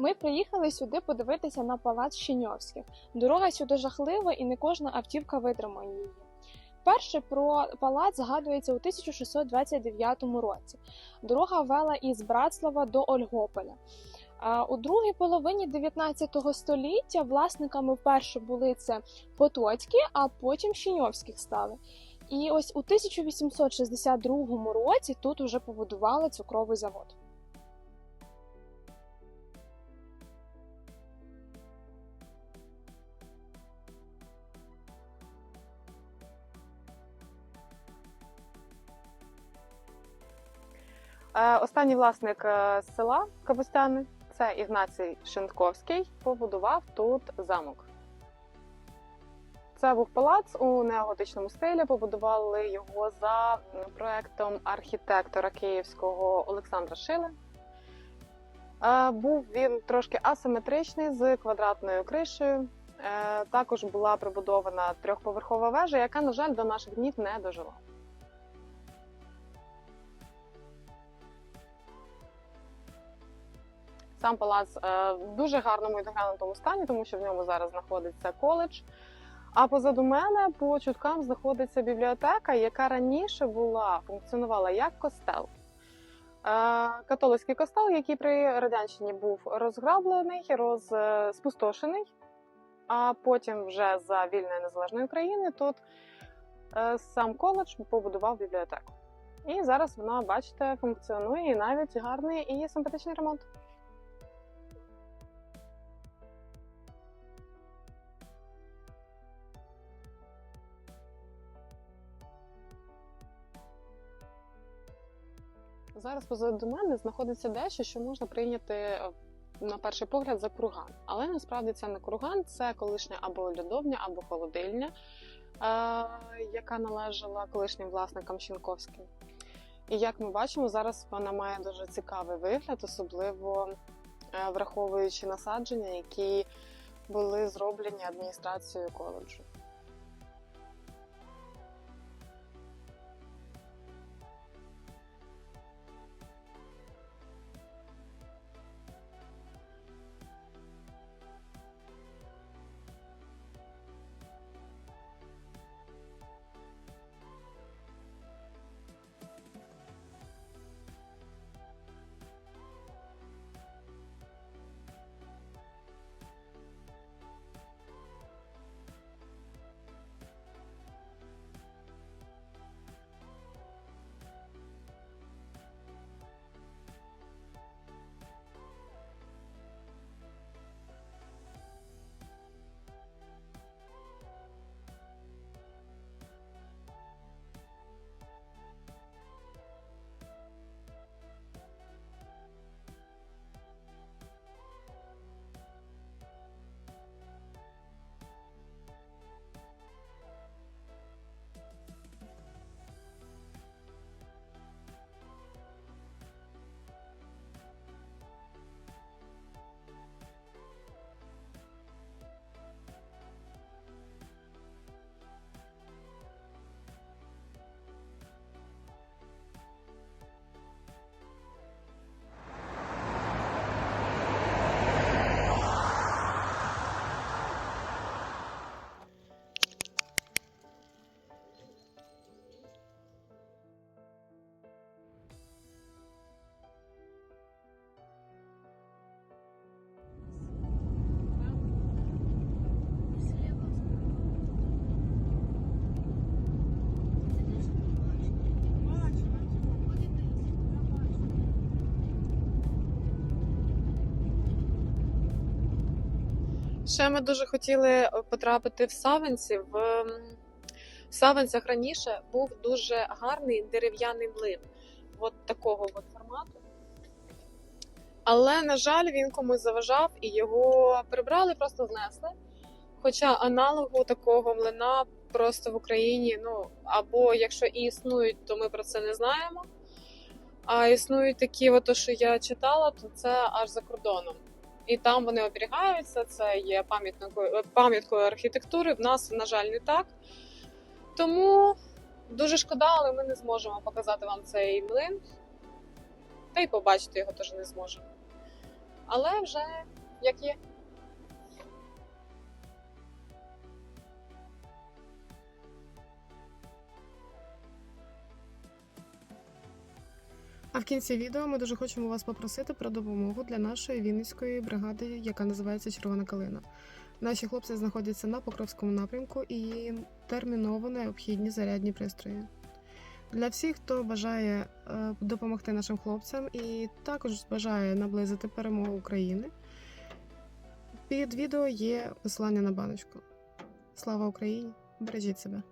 Ми приїхали сюди подивитися на палац Щеньовських. Дорога сюди жахлива і не кожна автівка витримає її. Перше про палац згадується у 1629 році. Дорога вела із Братслава до Ольгополя. У другій половині 19 століття власниками вперше були це Потоцькі, а потім Щеньовських стали. І ось у 1862 році тут уже побудували цукровий завод. Останній власник е, села Капустяни, це Ігнацій Шинковський, побудував тут замок. Це був палац у неоготичному стилі. Побудували його за проектом архітектора київського Олександра Шили. Е, Був він трошки асиметричний з квадратною кришею. Е, Також була прибудована трьохповерхова вежа, яка, на жаль, до наших днів не дожила. Сам палац е, в дуже гарному і доглянутому стані, тому що в ньому зараз знаходиться коледж. А позаду мене по чуткам знаходиться бібліотека, яка раніше була функціонувала як костел. Е, Католицький костел, який при радянщині був розграблений, роз, е. А потім, вже за вільної незалежної України, тут сам коледж побудував бібліотеку. І зараз вона, бачите, функціонує і навіть гарний і симпатичний ремонт. Зараз позаду мене знаходиться дещо, що можна прийняти е, на перший погляд за курган. Але насправді це не курган, це колишня або льодовня, або холодильня, е, яка належала колишнім власникам Щенковським. І як ми бачимо, зараз вона має дуже цікавий вигляд, особливо е, враховуючи насадження, які були зроблені адміністрацією коледжу. Ще ми дуже хотіли е, потрапити в Савинці. В в Савинцях раніше був дуже гарний дерев'яний млин, от такого от формату. Але, на жаль, він комусь заважав і його прибрали, просто знесли. Хоча аналогу такого млина просто в Україні, ну, або якщо і існують, то ми про це не знаємо. А існують такі, от, що я читала, то це аж за кордоном. І там вони оберігаються, це є пам'яткою пам'яткою архітектури. В нас, на жаль, не так. Тому дуже шкода, але ми не зможемо показати вам цей млин. Та й побачити його теж не зможемо. але вже як є. А в кінці відео ми дуже хочемо вас попросити про допомогу для нашої вінницької бригади, яка називається Червона калина. Наші хлопці знаходяться на Покровському напрямку і терміново необхідні зарядні пристрої. Для всіх, хто бажає е, допомогти нашим хлопцям і також бажає наблизити перемогу України, під відео є посилання на баночку. Слава Україні! Бережіть себе!